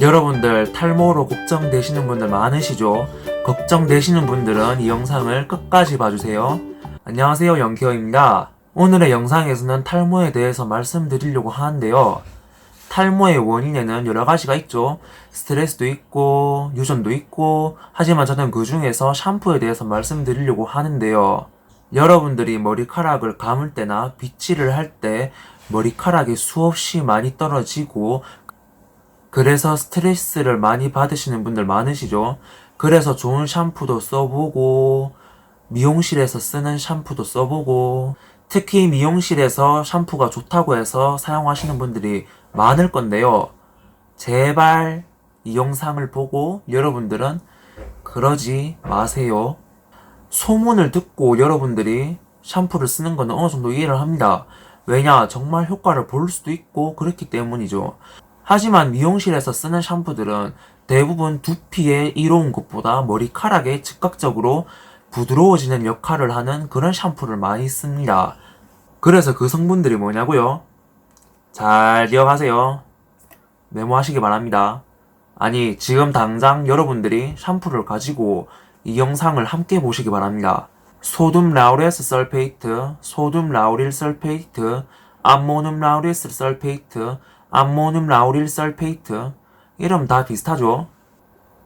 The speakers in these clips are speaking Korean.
여러분들 탈모로 걱정되시는 분들 많으시죠? 걱정되시는 분들은 이 영상을 끝까지 봐주세요. 안녕하세요 영케어입니다. 오늘의 영상에서는 탈모에 대해서 말씀드리려고 하는데요. 탈모의 원인에는 여러 가지가 있죠. 스트레스도 있고, 유전도 있고, 하지만 저는 그 중에서 샴푸에 대해서 말씀드리려고 하는데요. 여러분들이 머리카락을 감을 때나 빗질을 할 때 머리카락이 수없이 많이 떨어지고, 그래서 스트레스를 많이 받으시는 분들 많으시죠? 그래서 좋은 샴푸도 써보고, 미용실에서 쓰는 샴푸도 써보고, 특히 미용실에서 샴푸가 좋다고 해서 사용하시는 분들이 많을 건데요. 제발 이 영상을 보고 여러분들은 그러지 마세요. 소문을 듣고 여러분들이 샴푸를 쓰는 거는 어느 정도 이해를 합니다. 왜냐, 정말 효과를 볼 수도 있고 그렇기 때문이죠. 하지만 미용실에서 쓰는 샴푸들은 대부분 두피에 이로운 것보다 머리카락에 즉각적으로 부드러워지는 역할을 하는 그런 샴푸를 많이 씁니다. 그래서 그 성분들이 뭐냐고요? 잘 기억하세요. 메모하시기 바랍니다. 아니, 지금 당장 여러분들이 샴푸를 가지고 이 영상을 함께 보시기 바랍니다. 소듐 라우레스 설페이트, 소듐 라우릴 설페이트, 암모늄 라우리스 설페이트, 암모늄 라우릴 설페이트 이름 다 비슷하죠?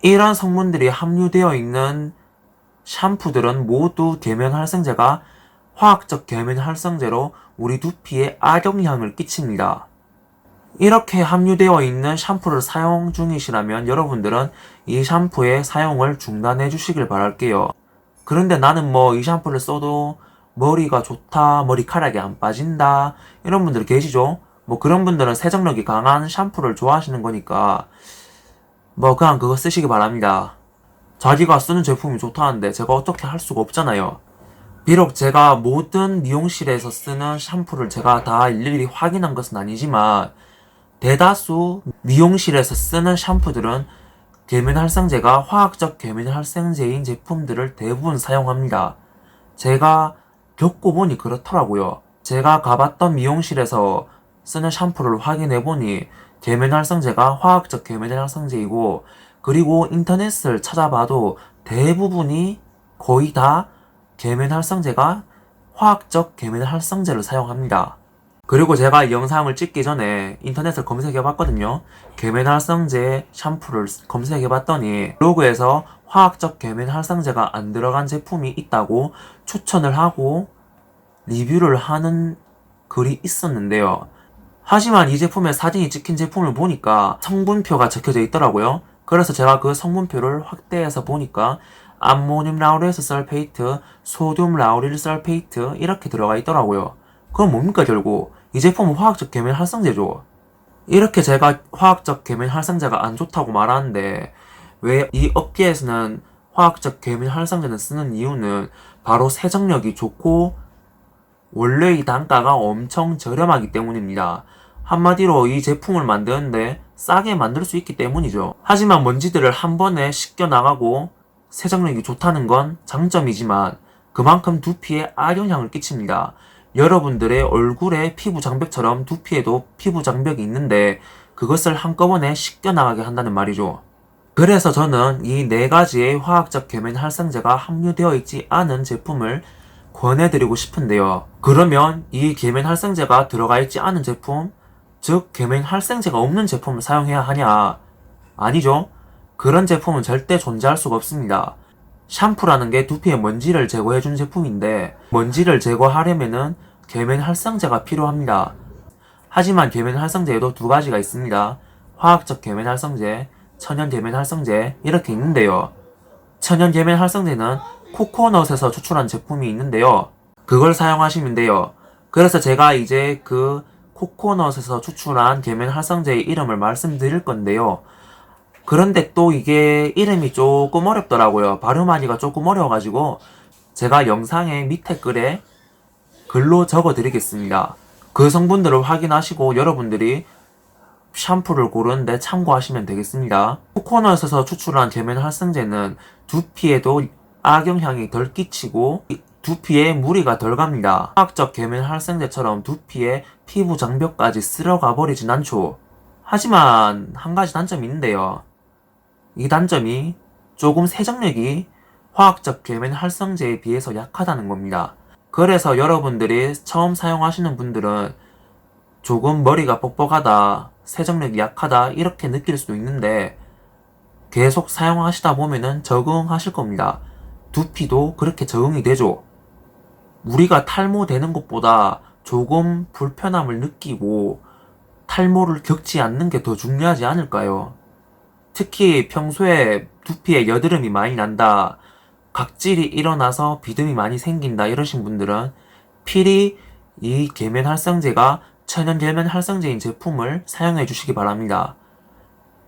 이런 성분들이 함유되어 있는 샴푸들은 모두 계면 활성제가 화학적 계면 활성제로 우리 두피에 악영향을 끼칩니다. 이렇게 함유되어 있는 샴푸를 사용 중이시라면 여러분들은 이 샴푸의 사용을 중단해 주시길 바랄게요. 그런데 나는 뭐 이 샴푸를 써도 머리가 좋다, 머리카락이 안 빠진다, 이런 분들 계시죠? 뭐 그런 분들은 세정력이 강한 샴푸를 좋아하시는 거니까 뭐 그냥 그거 쓰시기 바랍니다. 자기가 쓰는 제품이 좋다는데 제가 어떻게 할 수가 없잖아요. 비록 제가 모든 미용실에서 쓰는 샴푸를 제가 다 일일이 확인한 것은 아니지만 대다수 미용실에서 쓰는 샴푸들은 계면활성제가 화학적 계면활성제인 제품들을 대부분 사용합니다. 제가 겪어보니 그렇더라고요. 제가 가봤던 미용실에서 쓰는 샴푸를 확인해보니 계면 활성제가 화학적 계면 활성제이고 그리고 인터넷을 찾아봐도 대부분이 거의 다 계면 활성제가 화학적 계면 활성제를 사용합니다. 그리고 제가 이 영상을 찍기 전에 인터넷을 검색해 봤거든요. 계면 활성제 샴푸를 검색해 봤더니 로그에서 화학적 계면 활성제가 안 들어간 제품이 있다고 추천을 하고 리뷰를 하는 글이 있었는데요. 하지만 이 제품에 사진이 찍힌 제품을 보니까 성분표가 적혀져 있더라고요. 그래서 제가 그 성분표를 확대해서 보니까 암모늄 라우레스 설페이트, 소듐 라우릴 설페이트 이렇게 들어가 있더라고요. 그럼 뭡니까 결국 이 제품은 화학적 계면 활성제죠. 이렇게 제가 화학적 계면 활성제가 안 좋다고 말하는데 왜 이 업계에서는 화학적 계면 활성제는 쓰는 이유는 바로 세정력이 좋고 원래 이 단가가 엄청 저렴하기 때문입니다. 한마디로 이 제품을 만드는데 싸게 만들 수 있기 때문이죠. 하지만 먼지들을 한 번에 씻겨 나가고 세정력이 좋다는 건 장점이지만 그만큼 두피에 악영향을 끼칩니다. 여러분들의 얼굴에 피부 장벽처럼 두피에도 피부 장벽이 있는데 그것을 한꺼번에 씻겨 나가게 한다는 말이죠. 그래서 저는 이 네 가지의 화학적 계면 활성제가 함유되어 있지 않은 제품을 권해드리고 싶은데요. 그러면 이 계면 활성제가 들어가 있지 않은 제품, 즉 계면 활성제가 없는 제품을 사용해야 하냐? 아니죠. 그런 제품은 절대 존재할 수가 없습니다. 샴푸라는 게 두피의 먼지를 제거해준 제품인데 먼지를 제거하려면은 계면 활성제가 필요합니다. 하지만 계면 활성제에도 두 가지가 있습니다. 화학적 계면 활성제, 천연 계면 활성제 이렇게 있는데요. 천연 계면 활성제는 코코넛에서 추출한 제품이 있는데요. 그걸 사용하시면 돼요. 그래서 제가 이제 그 코코넛에서 추출한 계면 활성제의 이름을 말씀드릴 건데요. 그런데 또 이게 이름이 조금 어렵더라고요. 발음하기가 조금 어려워가지고 제가 영상의 밑에 글에 글로 적어 드리겠습니다. 그 성분들을 확인하시고 여러분들이 샴푸를 고르는데 참고하시면 되겠습니다. 코코넛에서 추출한 계면 활성제는 두피에도 악영향이 덜 끼치고 두피에 무리가 덜 갑니다. 화학적 계면 활성제처럼 두피에 피부 장벽까지 쓸어가 버리진 않죠. 하지만 한 가지 단점이 있는데요. 이 단점이 조금 세정력이 화학적 계면 활성제에 비해서 약하다는 겁니다. 그래서 여러분들이 처음 사용하시는 분들은 조금 머리가 뻑뻑하다, 세정력이 약하다 이렇게 느낄 수도 있는데 계속 사용하시다 보면은 적응하실 겁니다. 두피도 그렇게 적응이 되죠. 우리가 탈모되는 것보다 조금 불편함을 느끼고 탈모를 겪지 않는 게 더 중요하지 않을까요? 특히 평소에 두피에 여드름이 많이 난다, 각질이 일어나서 비듬이 많이 생긴다 이러신 분들은 필히 이 계면 활성제가 천연 계면 활성제인 제품을 사용해 주시기 바랍니다.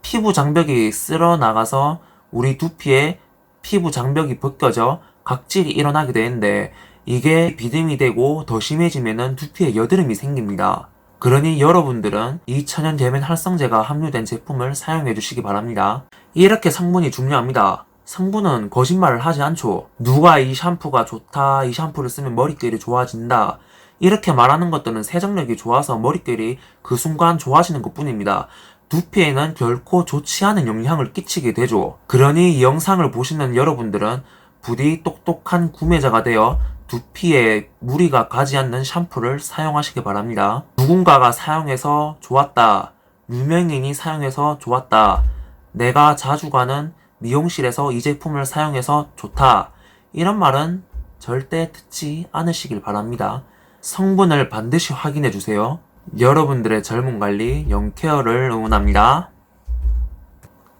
피부 장벽이 쓸어 나가서 우리 두피에 피부 장벽이 벗겨져 각질이 일어나게 되는데 이게 비듬이 되고 더 심해지면은 두피에 여드름이 생깁니다. 그러니 여러분들은 이 천연 계면 활성제가 함유된 제품을 사용해 주시기 바랍니다. 이렇게 성분이 중요합니다. 성분은 거짓말을 하지 않죠. 누가 이 샴푸가 좋다, 이 샴푸를 쓰면 머릿결이 좋아진다. 이렇게 말하는 것들은 세정력이 좋아서 머릿결이 그 순간 좋아지는 것 뿐입니다. 두피에는 결코 좋지 않은 영향을 끼치게 되죠. 그러니 이 영상을 보시는 여러분들은 부디 똑똑한 구매자가 되어 두피에 무리가 가지 않는 샴푸를 사용하시기 바랍니다. 누군가가 사용해서 좋았다. 유명인이 사용해서 좋았다. 내가 자주 가는 미용실에서 이 제품을 사용해서 좋다. 이런 말은 절대 듣지 않으시길 바랍니다. 성분을 반드시 확인해 주세요. 여러분들의 젊은 관리 영케어를 응원합니다.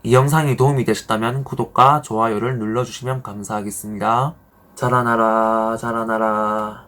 이 영상이 도움이 되셨다면 구독과 좋아요를 눌러주시면 감사하겠습니다. 자라나라, 자라나라.